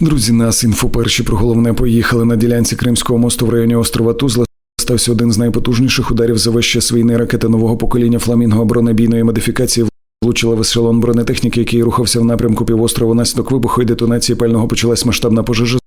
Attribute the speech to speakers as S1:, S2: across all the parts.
S1: Друзі, нас інфо перші про головне поїхали на ділянці Кримського мосту в районі острова Тузла. Стався один з найпотужніших ударів за весь час війни. Ракета нового покоління фламінго бронебійної модифікації влучила в ешелон бронетехніки, який рухався в напрямку півострова. Наслідок вибуху і детонації пального почалась масштабна пожежа.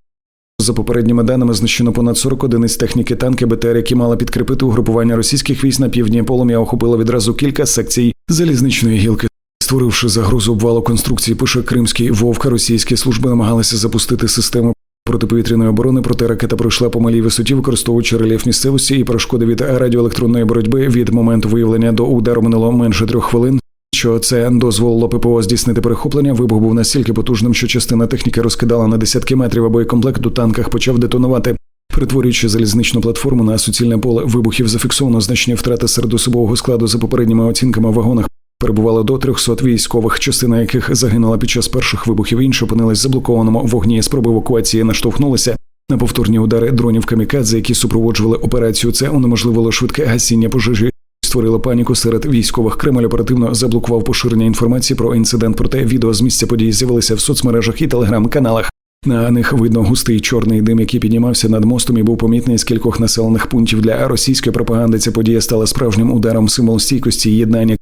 S1: За попередніми даними знищено понад 40 одиниць техніки танки БТР, які мала підкріпити угрупування російських військ на півдні. Полум'я охопило відразу кілька секцій залізничної гілки. Створивши загрозу обвалу конструкції, пише Кримський Вовка, російські служби намагалися запустити систему протиповітряної оборони, проте ракета пройшла по малій висоті, використовуючи рельєф місцевості і перешкоди від радіоелектронної боротьби від моменту виявлення до удару минуло менше трьох хвилин. Що це дозволило ППО здійснити перехоплення. Вибух був настільки потужним, що частина техніки розкидала на десятки метрів, а боєкомплект у танках почав детонувати. Перетворюючи залізничну платформу на суцільне поле вибухів, зафіксовано значні втрати серед особового складу за попередніми оцінками в вагонах. Перебувало до 300 військових, частина яких загинула під час перших вибухів. Інші опинились заблокованому вогні. Спроби евакуації наштовхнулися на повторні удари дронів камікадзе, які супроводжували операцію. Це унеможливило швидке гасіння пожежі. Створило паніку серед військових. Кремль оперативно заблокував поширення інформації про інцидент. Проте відео з місця події з'явилися в соцмережах і телеграм-каналах. На них видно густий чорний дим, який піднімався над мостом і був помітний з кількох населених пунктів для російської пропаганди. Ця подія стала справжнім ударом символ стійкості і єднання.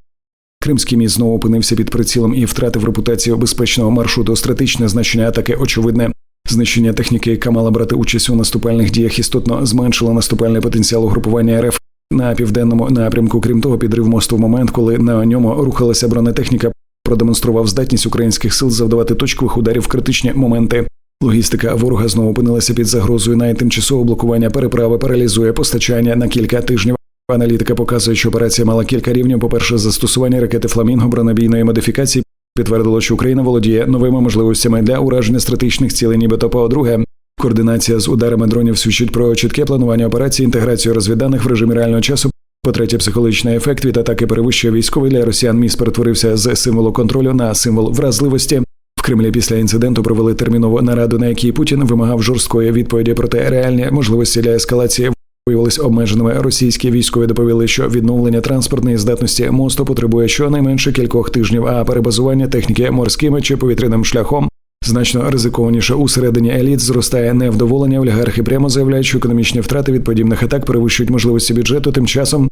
S1: Кримський міст знову опинився під прицілом і втратив репутацію безпечного маршруту. Стратегічне значення атаки очевидне. Знищення техніки, яка мала брати участь у наступальних діях, істотно зменшило наступальний потенціал угрупування РФ на південному напрямку. Крім того, підрив мосту в момент, коли на ньому рухалася бронетехніка, продемонстрував здатність українських сил завдавати точкових ударів в критичні моменти. Логістика ворога знову опинилася під загрозою. Навіть тимчасове блокування переправи паралізує постачання на кілька тижнів. Аналітика показує, що операція мала кілька рівнів. По перше, застосування ракети Фламінго бронебійної модифікації підтвердило, що Україна володіє новими можливостями для ураження стратегічних цілей, нібито по-друге. Координація з ударами дронів свідчить про чітке планування операції, інтеграцію розвідданих в режимі реального часу. По-третє, психологічний ефект від атаки перевищує військовий для росіян. Міст перетворився з символу контролю на символ вразливості. В Кремлі після інциденту провели термінову нараду, на якій Путін вимагав жорсткої відповіді, проте реальні можливості для ескалації виявились обмеженими. Російські військові доповіли, що відновлення транспортної здатності мосту потребує щонайменше кількох тижнів, а перебазування техніки морським чи повітряним шляхом. Значно ризикованіше усередині еліт зростає невдоволення. Олігархи прямо заявляють, що економічні втрати від подібних атак перевищують можливості бюджету. Тим часом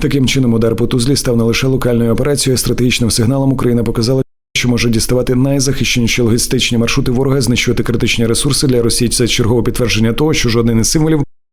S1: таким чином удар по тузлі став не лише локальною операцією, а стратегічним сигналом Україна показала, що може діставати найзахищеніші логістичні маршрути ворога, знищувати критичні ресурси для Росії. Це чергове підтвердження того, що жоден із символів